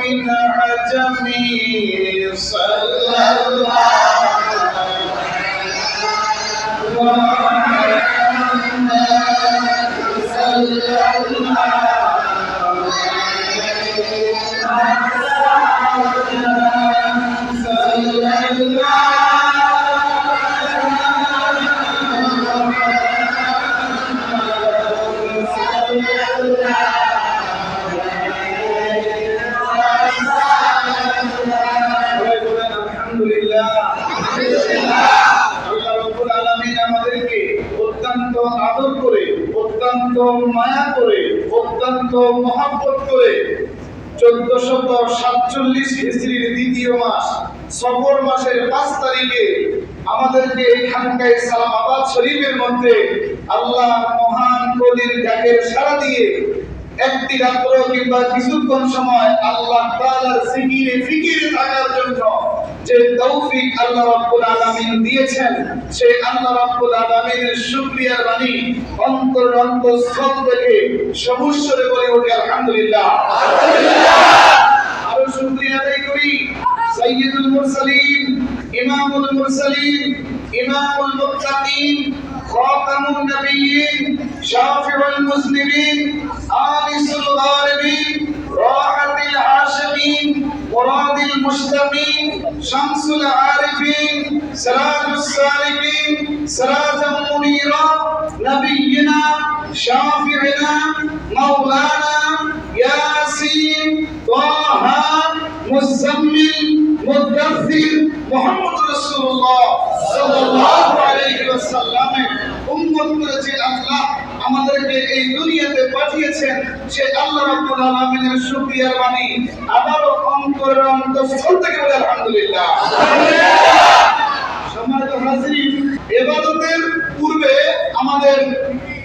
من عجم صلى الله عليه وسلم. অত্যন্ত আদর করে, অত্যন্ত মায়া করে, অত্যন্ত মহব্বত করে চোদ্দশত সাতচল্লিশ হিজড়ির দ্বিতীয় মাস, সফর মাসের পাঁচ তারিখে আমাদেরকে এখানকার সালামাবাদ শরীফের মধ্যে আল্লাহ মহান কলির ডাকের সাড়া দিয়ে একটি রাত্র কিংবা কিছুক্ষণ সময় আল্লাহ তাআলার জিকিরে ফিকিরে থাকার জন্য যে তৌফিক আল্লাহ রাব্বুল আলামিন দিয়েছেন সেই আল্লাহ রাব্বুল আলামিনের শুকরিয়ার বাণী অন্তর অন্তঃস্থল থেকে সমুশ্বরে বলে ওঠে আলহামদুলিল্লাহ। আরও শুকরিয়া আদায় করি। সাইয়্যিদুল মুরসালিন, ইমামুল মুরসালিন, ইমামুল মুত্তাকিন, খাতামুন নবিয়্যিন, শাফিউল মুসলিমিন আনিসুল গারিবিন, রাহাতিল হাশিমিন মুরাদিল মুশতাকিন শামসুল আরিফিন সিরাজুস সালিকিন সিরাজাম মুনীরা নবিয়্যিনা শাফিউনা মাওলানা ইয়াসিন তাহা মুজাম্মিল মুদাথির মুহাম্মদ রাসূলুল্লাহ সাল্লাল্লাহু আলাইহি ওয়াসাল্লামের উম্মত করেছে আল্লাহ আমাদেরকে এই দুনিয়াতে পাঠিয়েছেন সে আল্লাহ রাব্বুল আলামিনের বাণী। আবারও অন্তরের অন্তঃস্থল থেকে বলে আলহামদুলিল্লাহ। সম্মানিত হাজিরিন ইবাদতের পূর্বে আমাদের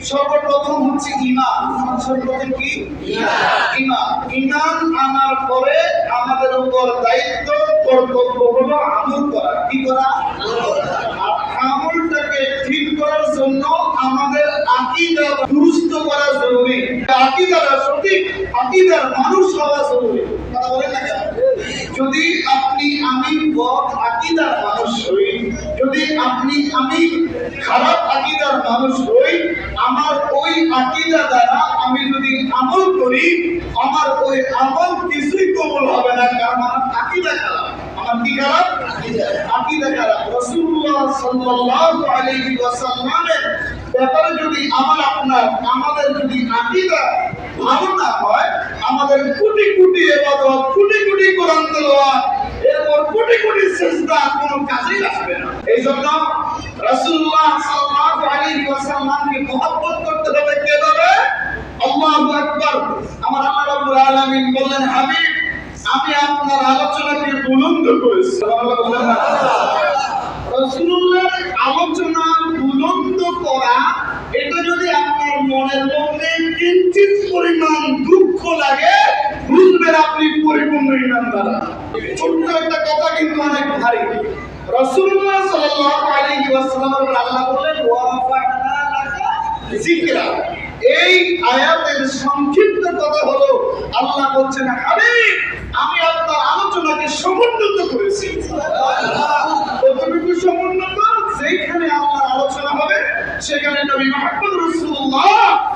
সর্বপ্রথম হচ্ছে আমাদের সর্বপ্রথম কি? ঈমান। ঈমান। আনার পরে আমাদের উপর দায়িত্ব কর্তব্য হলো আমল করা। কি করা? আমলটাকে ঠিক করার জন্য আমাদের আকীদা দুরুস্ত করা জরুরি আকীদাটা সঠিক আকীদার মানুষ হওয়া জরুরি কথা বলেন না কেন? যদি আপনি আমি বদ আকিদার মানুষ হই, যদি আপনি আমি খারাপ আকিদার মানুষ হই, আমার ওই আকিদা দ্বারা আমি যদি আমল করি, আমার ওই আমল কিছুই কবুল হবে না, কারণ আমার আকিদা খারাপ? আকিদা খারাপ। রাসূলুল্লাহ সাল্লাল্লাহু আলাইহি ওয়াসাল্লামের ব্যাপারে যদি আমার আপনার, আমাদের যদি আকিদা ভালো না হয়, আমাদের কোটি কোটি এবাদত, কোটি কোটি কোরআন তেলাওয়াত, এরপর কোটি কোটি সিজদা কোনো কাজেই লাগবে না। এই জন্য রাসূলুল্লাহ সাল্লাল্লাহু আলাইহি ওয়াসাল্লামকে মহব্বত করতে রাসূলুল্লাহ সাল্লাল্লাহু আলাইহি ওয়াসাল্লামের আল্লাহ বলেন ওয়া যিকরা। এই আয়াতের সংক্ষিপ্ত কথা হলো, আল্লাহ বলছেন, হাবিব, আমি আপনার আলোচনাকে সমুন্নত করেছি। কতটুকু সমুন্নত যেখানে আল্লাহর আলোচনা হবে সেখানে নবী মুহাম্মদ রাসূলুল্লাহ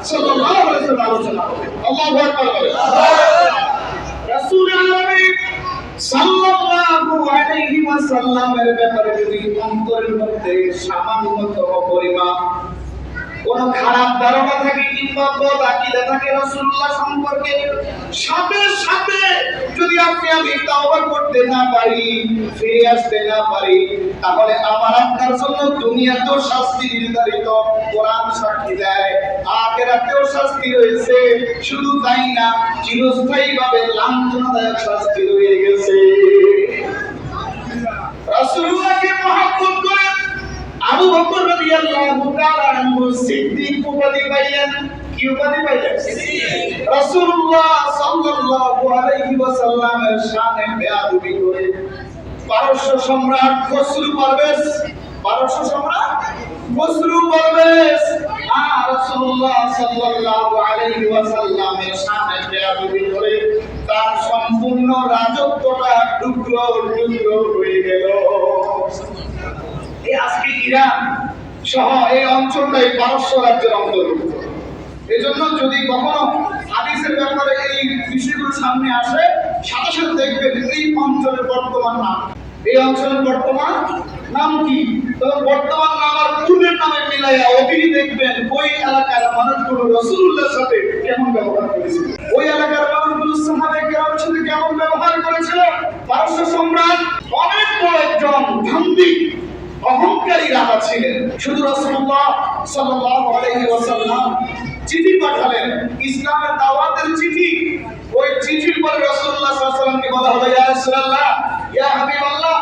সাল্লাল্লাহু আলাইহি ওয়াসাল্লাম আলোচনা হবে আল্লাহু আকবার বলেন রাসূল আলামিন সাল্লাল্লাহু ওয়াসাল্লামের ব্যাপারে যদি অন্তরের মধ্যে সামান্যতম পরিমাণ কোন খারাপ ধারণা থাকে কিংবা বদ আকিদা থাকে রাসূলুল্লাহ সম্পর্কে, সাথে সাথে যদি আপনি আমি তাওবা করতে না পারি, ফিরে আসতে না পারি, তাহলে আমার আপনার জন্য দুনিয়াতেও শাস্তি নির্ধারিত, কোরআন সাক্ষী দেয়, আখিরাতেও শাস্তি রয়েছে। শুধু তাই না, চিরস্থায়ীভাবে লাঞ্ছনাদায়ক শাস্তি রয়ে গেছে। মহব্বত করে আবু বকর রাদিয়াল্লাহু তাআলা আনহু সিদ্দিক উপাধি পাইলেন। কি উপাধি পাইলেন? রাসূলুল্লাহ সাল্লাল্লাহু আলাইহি ওয়াসাল্লামের শানে বেয়াদবি করে পারস্য সম্রাট খসরু পারভেজ, পারস্য সম্রাট খসরু পারভেজ। আর রাসূলুল্লাহ সাল্লাল্লাহু আলাইহি ওয়াসাল্লামের শানে বেয়াদবি করে তার সম্পূর্ণ রাজত্বটা টুকরো টুকরো হয়ে গেল। ইরান সহ এই অঞ্চলটাই পারস্য রাজ্যের অন্তর্ভুক্ত। এজন্য যদি কখনো হাদিসের ব্যাপারে এই বিষয়গুলো সামনে আসে, সাথে সাথে দেখবেন এই অঞ্চলের বর্তমান নাম। এই অঞ্চলের বর্তমান নাম কি? তবে বর্তমান নাম আর পূর্বের নামে মিলাইয়া অবিহি দেখবেন ওই এলাকার মানুষগুলো রসুল্লাহর সাথে কেমন ব্যবহার করেছিল। ওই এলাকার মানুষগুলো সাহাবে কেরামের সাথে কেমন ব্যবহার করেছিল? পারস্য সম্রাট অনেক বড় একজন ধান্দিক অহংকারী রাজা ছিলেন। শুধু রাসূলুল্লাহ সাল্লাল্লাহু আলাইহি ওয়াসাল্লাম চিঠি পাঠালেন। ইসলামের দাওয়াতের চিঠি। ওই চিঠির পরে আলাইহি ওয়াসাল্লামকে বলা হলো, ইয়া রাসূলুল্লাহ, ইয়া হাবিবাল্লাহ,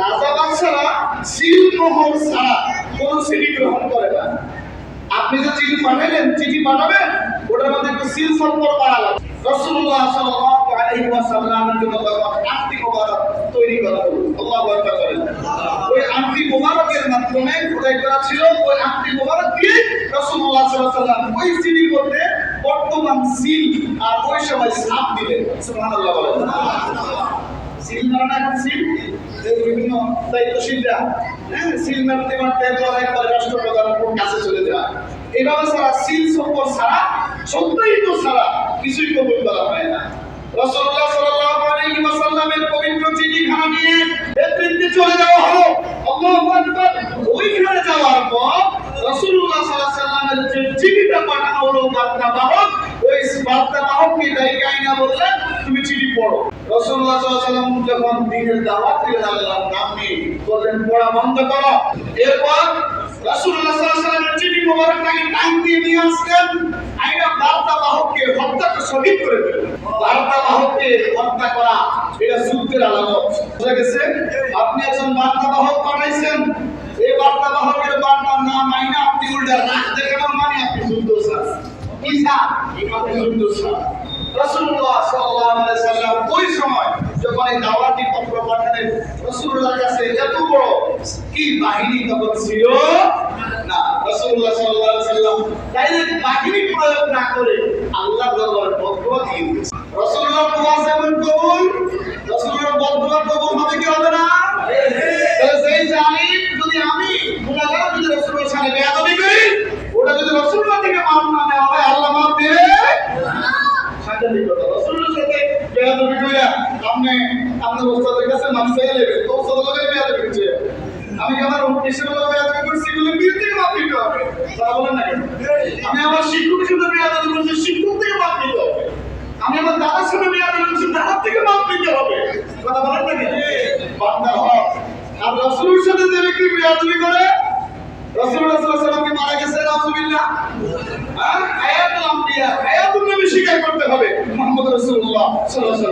রাজা বাদশারা, সিল মোহর ছাড়া কোন চিঠি গ্রহণ করে না। আপনি যে চিঠি পাঠালেন, চিঠি পাঠাবেন, ওটার মধ্যে একটু সিল সম্পর্ক করা লাগবে রাসূলুল্লাহ সাল্লাল্লাহু আলাইহি ওয়াসাল্লামের জন্য মোবারক তৈরি করা হলো। আল্লাহু করেন ওই আংটি মোবারকের মাধ্যমে খোদাই করা ছিল, ওই আংটি মোবারক দিয়ে রাসূলুল্লাহ সাল্লাল্লাহু আলাইহি ওই সিলের মধ্যে বর্তমান সিল আর ওই সময় ছাপ দিলেন। সুবহানাল্লাহ সিল মারানা এখন সিল? বিভিন্ন দায়িত্বশীলরা হ্যাঁ সিল মারতে মারতে একবার একবার রাষ্ট্রপ্রধান কাছে চলে দেওয়া এইভাবে ছাড়া সিল সম্পর্ক ছাড়া সত্যায়িত ছাড়া কিছুই কবুল করা হয় না। রাসূলুল্লাহ সাল্লাল্লাহু আলাইহি ওয়াসাল্লামের পবিত্র চিঠিখানা নিয়ে নেতৃত্বে চলে যাওয়া হলো। আল্লাহু আকবার। ওইখানে যাওয়ার পর রাসূলুল্লাহ সাল্লাল্লাহু আলাইহি ওয়াসাল্লামের যে চিঠিটা পাঠানো হলো বার্তা বাহক, ওই বার্তা বাহককে দায়িকাই না বললেন, তুমি চিঠি পড়ো। রাসূলুল্লাহ সাল্লাল্লাহু আলাইহি ওয়াসাল্লাম যখন দিনের দাওয়াত দিলেন আল্লাহর নাম বললেন, পড়া বন্ধ করো। এরপর রাসূলুল্লাহ সাল্লাল্লাহু আলাইহি ওয়াসাল্লামের চিঠি মোবারকটাকে টাইম দিয়ে নিয়ে আসলেন। আইনা বার্তা বাহককে হত্যাকে শহীদ করে দিলেন। বার্তা বাহককে হত্যা এটা যুদ্ধের আলামত। গেছে? আপনি একজন বার্তা বাহক পাঠাইছেন। এই বার্তা বাহকের বার্তার আইনা, আপনি উল্টা রাখ দেখানোর মানে আপনি যুদ্ধ স্যার। স্যার? পত্র বড় কি ছিল? না প্রয়োগ না করে দরবারে বদদুয়া দিয়ে দিয়েছেন। বেয়াদবি করে রাসূলুল্লাহ সাল্লাল্লাহু আলাইহি ওয়াসাল্লামকে মারা গেছে, নাউজুবিল্লাহ। হ্যাঁ? করতে হবে মুহাম্মদ রাসূলুল্লাহ সাল্লাল্লাহু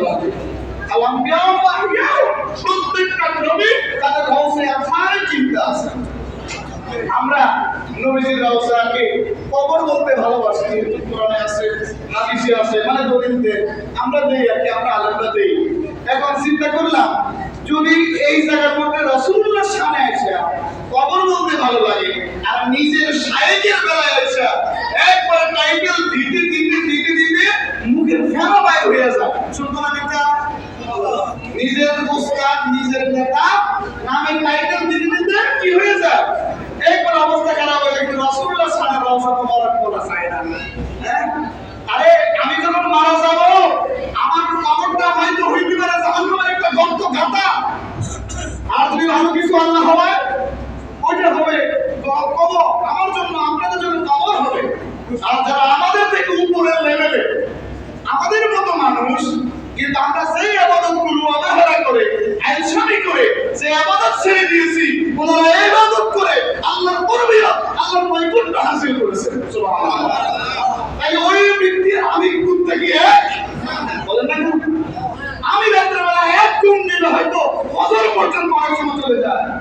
আলাইহি চিন্তা আছে। আমরা নবীজির রওসাকে কবর বলতে ভালোবাসি আছে আছে মানে দলিলতে। আমরা দেই আর কি, আমরা আলাদা দেই। এখন চিন্তা করলাম যদি এই জায়গার মধ্যে রসুল্লাহ সামনে আসে কবর বলতে ভালো লাগে, আর নিজের সাহেবের বেলায় আসে একবার টাইটেল দিতে দিতে দিতে দিতে মুখের ফেরা বাইর হয়ে যায়। না এটা নিজের উস্তাদ নিজের নেতা, নামে টাইটেল দিতে দিতে কি হয়ে যায়? একবার অবস্থা খারাপ হয়ে একটু রসুল্লাহ সাহেব রওসা মোবারক করা চায় না। হ্যাঁ? আল্লাহ হয় ওইটা হবে কবর। আমার জন্য, আপনাদের জন্য কবর হবে। আর যারা আমাদের থেকে উপরের লেভেলে আমাদের মতো মানুষ, কিন্তু আমরা সেই আবাদতগুলো অবহেলা করে আইনসামি করে যে আবাদত ছেড়ে দিয়েছি, পুনরায় এই আবাদত করে আল্লাহর করবিয়া আল্লাহর নৈপুণ্য হাসিল করেছে। তাই ওই ব্যক্তির আমি করতে গিয়ে বলেন আমি রাত্রেবেলা এক ঘুম দিলে হয়তো ফজর পর্যন্ত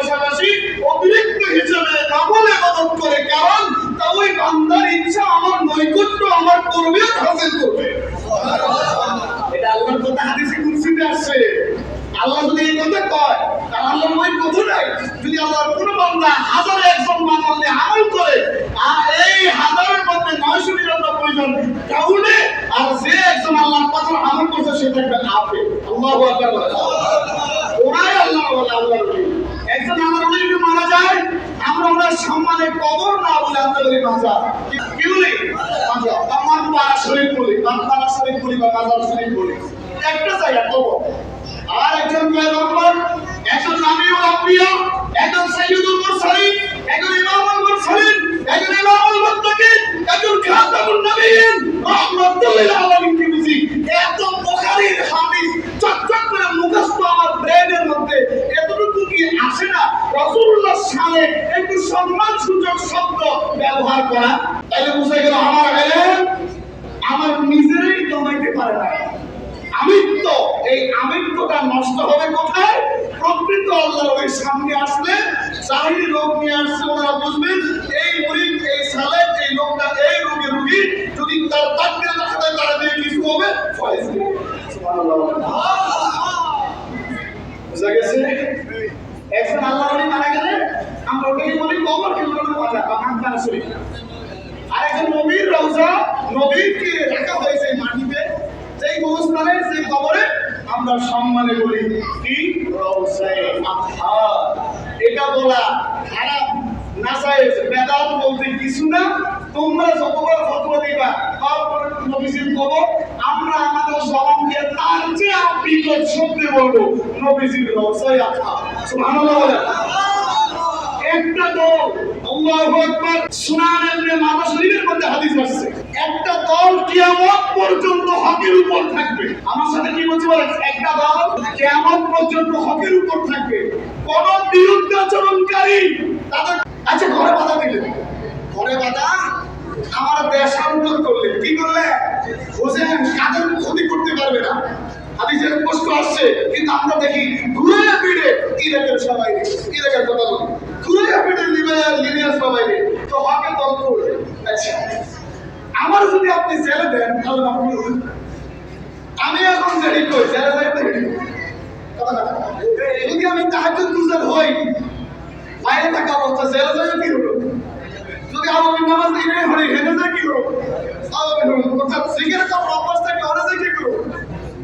পাশাপাশি অতিরিক্ত হিসেবে নফল ইবাদত করে, কারণ তা ওই বান্দার ইচ্ছা, আমার নৈকট্য, আমার কর্মীয় হাসিল করবে। এটা আল্লাহর কথা, হাদিসে কুরসিতে আসছে। আল্লাহ যদি এই কথা কয়, তাহলে আল্লাহর ওই কথাটাই যদি আল্লাহর কোনো বান্দা হাজারে একজন বান্দা নিয়ে আমল করে, আর এই হাজারের মধ্যে নয়শো নিরানব্বই জন, তাহলে আর যে একজন আল্লাহর কথা আমল করছে সেটা একটা আপে আল্লাহ। ওরাই আল্লাহ বলে আল্লাহ একজন আমার অনেক মারা যায়, আমরা ওনার সম্মানে কবর না বলে আমরা বলি মাজা কি- আমার পাড়া শরীফ বলি। আমার পাড়া শরীফ বলি বা মাজার শরীফ বলি। একটা জায়গা কবর। আর একজন পয়গম্বর একজন নাবিউল আম্বিয়া, একজন সাইয়্যিদুল মুরসালিন একজন ইমামুল মুরসালিন একজন ইমামুল মুত্তাকিন, একজন খাতামুন নবিয়্যিন রাহমাতুল লিল আলামিন বুঝি এত বুখারীর হাদিস চকচক করে মুখস্থ আমার ব্রেনের মধ্যে। এতটুকু কি আসে না, রাসূলুল্লাহ সামনে একটু সম্মান সূচক শব্দ ব্যবহার করা। তাহলে বুঝা গেল আমার আমার নিজেরই জমাইতে পারে না। আমিত্ব, এই আমিত্বটা নষ্ট হবে কোথায়? প্রকৃত আল্লাহর ওই সামনে আসলে জাহিরি রোগ নিয়ে আসছে ওনারা বুঝবেন, এই মুরিদ, এই সালেক, এই লোকটা, এই রোগে রুগী, যদি তার তাকদের দেখা দেয় তারা দিয়ে কিছু হবে, ফয়েজ দিবে। বুঝা গেছে? একজন আল্লাহ মারা গেলে আমরা ওটাকে বলি কবর, কিন্তু মজা বা শরীফ আর একজন নবীর রওজা নবীকে রাখা হয়েছে মাটিতে সেই কবরে আমরা সম্মানে বলি কি? আতহার এটা বলা খারাপ নাসায়েজ বেদাত বলতে কিছু না। তোমরা যতবার ফতোয়া দিবা, তারপরে নবীজির কবর, আমরা আমাদের জবান একটা দল আল্লাহু পর্যন্ত হকের উপর থাকবে। আমার সাথে কি বলছে বলেন? একটা দল কিয়ামত পর্যন্ত হকের উপর থাকবে। কোন বিরুদ্ধাচরণকারী তাদের আচ্ছা ঘরে বাধা দিলেন। ঘরে বাধা? আমার দেশান্তর করলে কি করলে? বুঝেন কাদের ক্ষতি করতে পারবে না। হাদিসের কষ্ট আসছে, কিন্তু আমরা দেখি ঘুরে ফিরে ইরাকের সবাই ইরাকের কথা ঘুরে ফিরে লিবিয়ার লিবিয়ার সবাই তো হকে দল করবে? আচ্ছা আমার যদি আপনি জেলে দেন, তাহলে আপনি আমি এখন রেডি করি জেলে যাইতে যদি আমি তাহাজুদ গুজার হই, বাইরে থাকা অবস্থা, জেলে যাই কি হলো? আওয়ামী নামাজ দিনে হলে হেঁটে যায় কি হলো আওয়ামী অর্থাৎ সিগারেট খাওয়ার অভ্যাস থাকে ওরা যায় কি করব।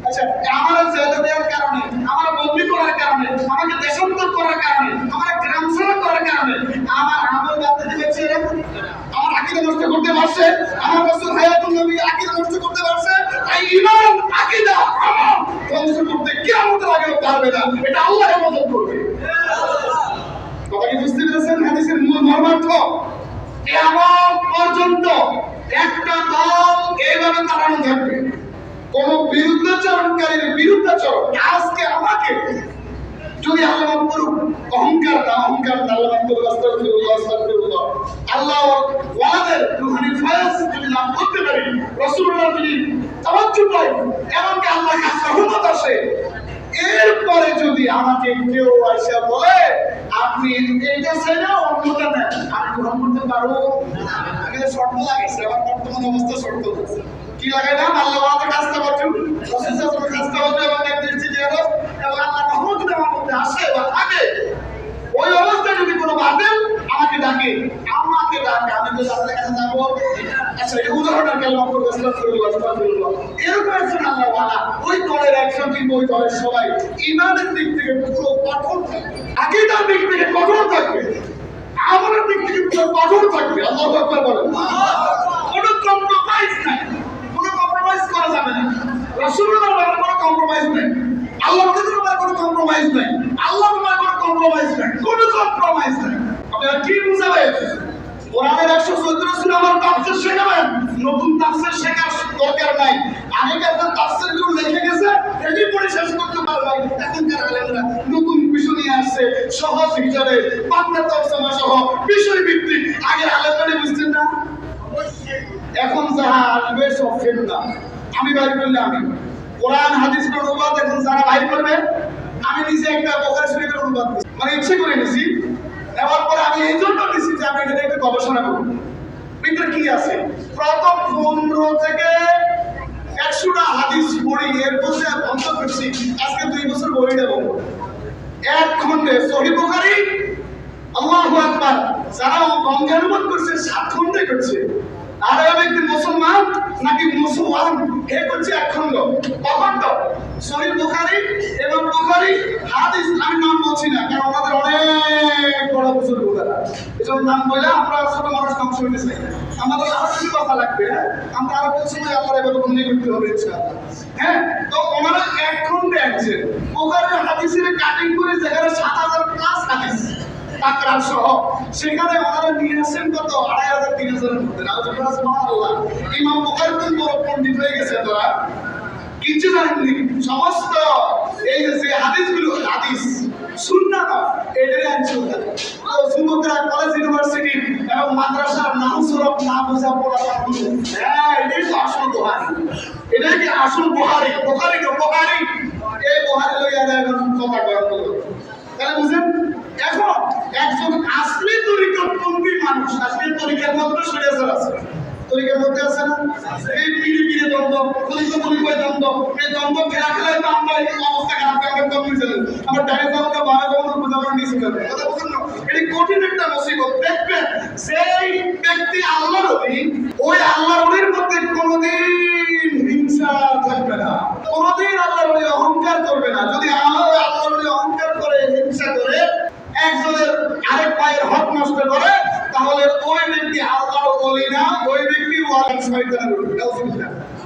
আচ্ছা আমার জেলে দেওয়ার কারণে, আমার বন্দি করার কারণে, আমাকে দেশান্তর করার কারণে, আমার গ্রাম করার কারণে, আমার আমল দিতে পারছে আমার আকিদা নষ্ট করতে পারছে, আমার রাসূল হায়াতুল নবী আকিদা নষ্ট করতে পারছে, তাই ইমান আকিদা, আমল ধ্বংস করতে কিয়ামতের আগেও পারবে না। এটা আল্লাহ হেফাজত করবে। কথা কি বুঝতে পেরেছেন? হাদিসের মূল মর্মার্থ? কেমন পর্যন্ত একটা দল এইভাবে দাঁড়ানো থাকবে। কোন বিরুদ্ধাচরণকারীর বিরুদ্ধাচরণ, আজকে আমাকে যদি আল্লাহ করুক, অহংকার না, অহংকার আল্লাহ আল্লাহ ওয়ালাদের রুহানি ফয়েজ যদি লাভ করতে পারি, রাসূলুল্লাহ যদি তাওয়াজ্জু পাই এমনকি আল্লাহর কাছে রহমত আসে, এরপরে যদি আমাকে কেউ আইসা বলে আপনি এইটা ছেড়ে গ্রহণ করতে পারব? শর্ত লাগাইছি আমার বর্তমান অবস্থা শর্ত কি লাগে না? আল্লাহ আমাদের কাজটা করছুন। আছে কাজটা করছে এবং একদিন চিঠি এলো এবং আল্লাহ যদি আমার মধ্যে আসে বা থাকে। ওই অবস্থায় যদি কোনো বাদেন আমাকে ডাকে ডাকে আমি তো তাদের কাছে যাব। আচ্ছা এটা উদাহরণ আর কেমন করব আস্তাগফিরুল্লাহ, আস্তাগফিরুল্লাহ। এরকম একজন আল্লাহ দিক থেকে কঠোর থাকবে। আকিদার আল্লাহ বলেন নাই কোনো কম্প্রোমাইজ করা যাবে না রাসূলুল্লাহর ব্যাপারে কোনো কম্প্রোমাইজ নাই আল্লাহর নবীর ব্যাপারে কোনো কম্প্রোমাইজ নাই আল্লাহর ব্যাপারে কোনো কম্প্রোমাইজ নাই কোনো কম্প্রোমাইজ নাই আপনারা কি বুঝাবেন কোরআনের একশো আমার তাফসির শেখাবেন? নতুন তাফসির শেখার দরকার নাই। আগেকার যে তাফসিরগুলো লিখে গেছে, এটি পড়ে করতে পারবে এখনকার আলেমরা নতুন বিষয় নিয়ে আসছে, সহজ হিসাবে বাংলা তর্জমা সহ বিষয় ভিত্তিক আগে আলেমরা বুঝতেন না? এখন যাহা আসবে, সব ফেল না। আমি বাইর করলে আমি। কোরআন, হাদিস অনুবাদ এখন যারা বাইর করবে আমি নিজে একটা বোকার শরীফের অনুবাদ মানে ইচ্ছে করে নিছি। নেওয়ার পরে আমি এই জন্য নিছি যে আমি এটা একটু গবেষণা করব। ভিতরে কি আছে? প্রথম পনেরো থেকে একশোটা হাদিস পড়ি এর বসে বন্ধ করছি। আজকে দুই বছর বই দেব এক খন্ডে সহি বুখারী, আল্লাহু আকবার। যারা বঙ্গে অনুবাদ করছে, সাত খন্ডে করছে। আর ব্যক্তি মুসলমান নাকি মুসলমান? হে করছে এক খণ্ড। অখণ্ড। শহীদ বুখারি এবং বুখারি হাদিস, আমি নাম বলছি না, কারণ আমাদের অনেক বড় বুজুর্গ এসব নাম বলে আমরা ছোট মানুষ হইতে চাই আমাদের আরও কিছু কথা লাগবে হ্যাঁ? আমরা আরও কিছু সময় আল্লাহর এবার বন্দি করতে হবে, ইনশাআল্লাহ। হ্যাঁ? তো ওনারা এক খণ্ডে আছে বুখারির হাদিসের কাটিং করে যেখানে সাত হাজার প্লাস হাদিস। তাকরার সহ সেখানে ওনারা নিয়ে আসেন কত আড়াই হাজার, তিন হাজারের মধ্যে। সুবহানাল্লাহ। ইমাম তো বড় পণ্ডিত হয়ে গেছে তোরা কিছু জানেননি। সমস্ত এই যে হাদিসগুলো, হাদিস সুন্নাহ না এটাই আনছে যুবকরা কলেজ, ইউনিভার্সিটি এবং মাদ্রাসার নাম সরব না বোঝা পড়া হ্যাঁ এটাই তো আসল বুহারি এটাই কি আসল বুহারি বুহারি লইয়া এখন কথা মতো তাহলে বুঝেন এখন একজন আসলে তরিকতপন্থী মানুষ আজকে তরিকার মধ্যে সরিয়াচার আছে। তরিকার মধ্যে আছে না? এই পিড়ি পিড়ি দ্বন্দ্ব কলিত কলিকয় দ্বন্দ্ব, এই দ্বন্দ্ব খেলা খেলায় তো আমরা এই অবস্থা খারাপ করে আমরা কমিয়ে ফেলেন আমার ডানে দ্বন্দ্ব বামে দ্বন্দ্ব পূজা করে নিয়েছি কথা বুঝুন না। এটি কঠিন একটা মুসিবত। দেখবেন সেই ব্যক্তি আল্লাহর অধীন ওই আল্লাহর অধীর মধ্যে কোনোদিন হিংসা থাকবে না। কোনোদিন আল্লাহর অধীন অহংকার করবে না। যদি আল্লাহ আল্লাহর অধীন অহংকার করে, হিংসা করে, একজনের আরেক পায়ের হক নষ্ট করে তাহলে ওই ব্যক্তি আল্লাহ বলি না ওই ব্যক্তি ওলি নাউজুবিল্লাহ